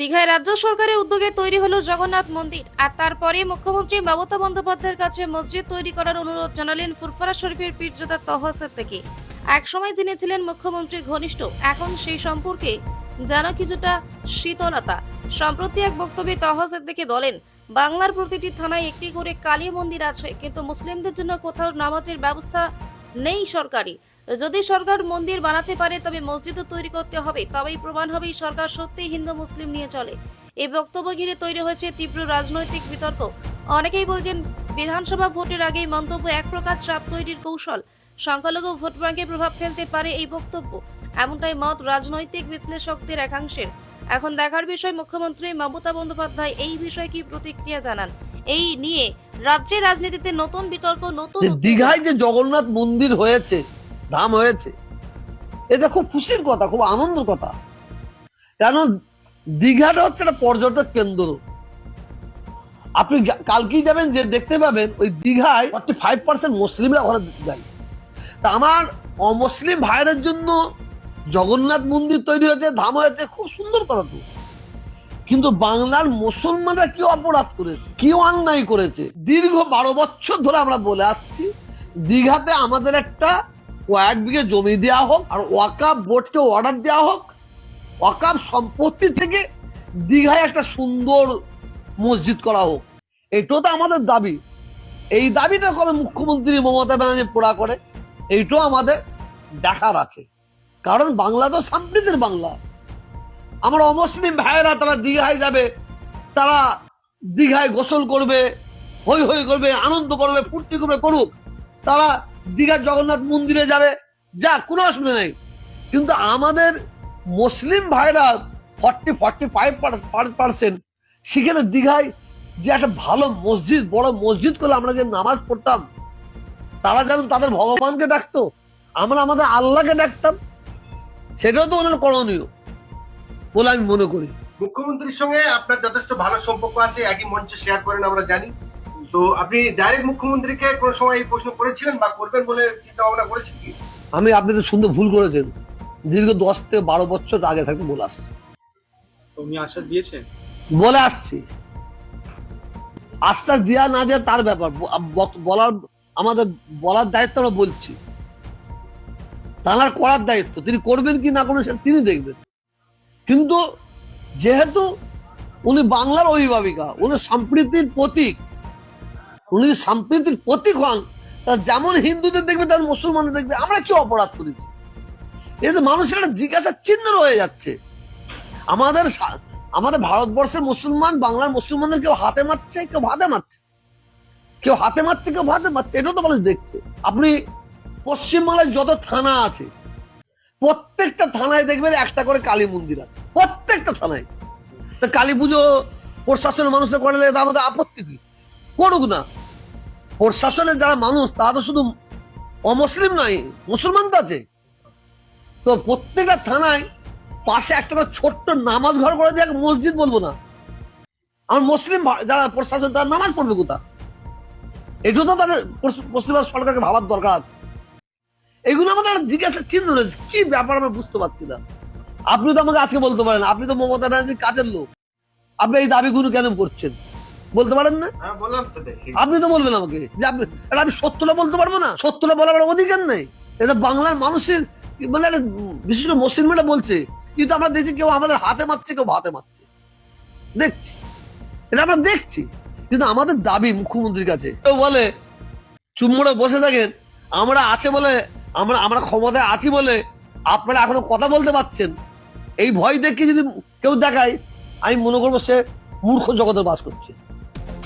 দীঘায় রাজ্য সরকারের উদ্যোগে তৈরি হলো জগন্নাথ মন্দির। আর তারপরে মুখ্যমন্ত্রী মমতা বন্দ্যোপাধ্যায়ের কাছে মসজিদ তৈরি করার অনুরোধ জানালেন ফুরফারা শরীফের পীরজাদা তহসের থেকে। একসময় যিনি ছিলেন মুখ্যমন্ত্রীর ঘনিষ্ঠ, এখন সেই সম্পর্কে যেন কিছুটা শীতলতা। সম্প্রতি এক বক্তব্যে তহসের থেকে বলেন, বাংলার প্রতিটি থানায় একটি করে কালী মন্দির আছে, কিন্তু মুসলিমদের জন্য কোথাও নামাজের ব্যবস্থা নেই সরকারি। যদি সরকার মন্দির বানাতে পারে তবে মসজিদও তৈরি করতে হবে। তবেই প্রমাণ হবে সরকার সত্যিই হিন্দু মুসলিম নিয়ে চলে। এই বক্তব্য ঘিরে তৈরি হয়েছে তীব্র রাজনৈতিক বিতর্ক। অনেকেই বলছেন বিধানসভা ভোটের আগেই মন্তব্য এক প্রকার চাপ তৈরির কৌশল। সংখ্যালঘু ভোট ব্যাংকে প্রভাব ফেলতে পারে এই বক্তব্য। এমনটাই মত রাজনৈতিক বিশ্লেষকদের একাংশের। এখন দেখার বিষয় মুখ্যমন্ত্রী মমতা বন্দ্যোপাধ্যায় এই বিষয়ে কি প্রতিক্রিয়া জানান? এই নিয়ে রাজ্যের রাজনীতিতে নতুন বিতর্ক নতুন দীঘায় যে জগন্নাথ মন্দির হয়েছে ধাম হয়েছে। এটা খুব খুশির কথা, খুব আনন্দের কথা। কেন দীঘাটা হচ্ছে একটা পর্যটক কেন্দ্র। আপনি কালকেই যাবেন যে দেখতে পাবেন ওই দীঘায় ফর্টি ফাইভ পার্সেন্ট মুসলিমরা ওখানে যায়। তা আমার অমুসলিম ভাইদের জন্য জগন্নাথ মন্দির তৈরি হয়েছে, ধাম হয়েছে, খুব সুন্দর কথা তো। কিন্তু বাংলার মুসলমানরা কি অপরাধ করেছে? কি অন্যায় করেছে? দীর্ঘ বারো বছর ধরে আমরা বলে আসছি, দীঘাতে আমাদের একটা কয়েক বিঘে জমি দেওয়া হোক আর ওয়াকাপ বোর্ডকে অর্ডার দেওয়া হোক ওয়াকাপ সম্পত্তি থেকে দীঘায় একটা সুন্দর মসজিদ করা হোক। এটাও তো আমাদের দাবি। এই দাবিটা কবে মুখ্যমন্ত্রী মমতা ব্যানার্জি পোড়া করে, এইটাও আমাদের দেখার আছে। কারণ বাংলা তো সম্প্রীতির বাংলা। আমার অমুসলিম ভাইয়েরা তারা দীঘায় যাবে, তারা দীঘায় গোসল করবে হই হই করবে, আনন্দ করবে, ফুর্তি করবে, করুক। তারা দীঘার জগন্নাথ মন্দিরে যাবে, যা, কোনো অসুবিধা নেই। কিন্তু আমাদের মুসলিম ভাইরা ফর্টি ফর্টি ফাইভ পার্সেন্ট সেখানে দীঘায় যে একটা ভালো মসজিদ, বড় মসজিদ করলে আমরা যে নামাজ পড়তাম, তারা যেন তাদের ভগবানকে ডাকতো, আমরা আমাদের আল্লাহকে ডাকতাম, সেটাও তো ওনার করণীয় বলে আমি মনে করি। মুখ্যমন্ত্রীর সঙ্গে আপনার যথেষ্ট ভালো সম্পর্ক আছে, একই মঞ্চে শেয়ার করেন, আমরা জানি। তো আপনি ডাইরেক্ট মুখ্যমন্ত্রীকে কোনো সময় এই প্রশ্ন করেছিলেন বা করবেন বলে চিন্তা ভাবনা করেছেন কি? আমি আপনাদের শুনতে ভুল করেছেন। দীর্ঘ দশ থেকে বারো বছর আগে থাকতে বলে আসছি। উনি আশ্বাস দিয়েছেন? বলে আসছি। আশ্বাস দেওয়া না দেওয়া তার ব্যাপার। বলার আমাদের বলার দায়িত্ব আমরা বলছি। তাঁর করার দায়িত্ব। তিনি করবেন কি না করবেন সেটা তিনি দেখবেন। কিন্তু যেহেতু উনি বাংলার অভিভাবিকা উনি সম্প্রীতির প্রতীক উনি সম্প্রীতির প্রতীক হন তা যেমন হিন্দুদের দেখবে তেমন মুসলমানদের দেখবে, আমরা কি অপরাধ করেছি? এতে মানুষের একটা জিজ্ঞাসার চিহ্ন রয়ে যাচ্ছে। আমাদের আমাদের ভারতবর্ষের মুসলমান, বাংলার মুসলমানদের কেউ হাতে মারছে, কেউ ভাতে মারছে। কেউ হাতে মারছে, কেউ ভাতে মারছে এটাও তো মানুষ দেখছে। আপনি পশ্চিমবাংলায় যত থানা আছে, প্রত্যেকটা থানায় দেখবেন একটা করে কালী মন্দির আছে, প্রত্যেকটা থানায়। তা কালী পুজো প্রশাসনের মানুষের করলে আমাদের আপত্তি কি? করুক না। প্রশাসনের যারা মানুষ, তারা তো শুধু অমুসলিম নয়, মুসলমান তো আছে। তো প্রত্যেকটা থানায় পাশে একটা ছোট্ট নামাজ ঘর করে দিয়ে মসজিদ বলব না। আমার মুসলিম যারা প্রশাসন, তারা নামাজ পড়বে কোথা এটাও তো তাদের পশ্চিমবঙ্গ সরকারকে ভাবার দরকার আছে। এগুলো আমাদের জিজ্ঞাসা চিহ্ন রয়েছে। কি ব্যাপার আমরা বুঝতে পারছি না। আপনি তো আমাকে আজকে বলতে পারেন, আপনি তো মমতা ব্যানার্জির কাজের লোক। আপনি এই দাবিগুলো কেন করছেন? বলতে পারেন না? হ্যাঁ আপনি তো বলবেন আমাকে যে আপনি এটা আমি সত্যটা বলতে পারব না? সত্যটা বলার আমার অধিকার নেই। এটা বাংলার মানুষের মানে বিশেষ করে মুসলিমরা বলছে কিন্তু আমরা দেখছি কেউ আমাদের হাতে মারছে কেউ ভাতে মারছে। দেখছি। এটা আমরা দেখছি। কিন্তু আমাদের দাবি মুখ্যমন্ত্রীর কাছে। কেউ বলে চুম্বড়ে বসে থাকেন। আমরা আছে বলে আমরা আমরা ক্ষমতায় আছি বলে আপনারা এখনও কথা বলতে পারছেন। এই ভয় দেখে যদি কেউ দেখায় আমি মনে করব সে মূর্খ জগতে বাস করছে।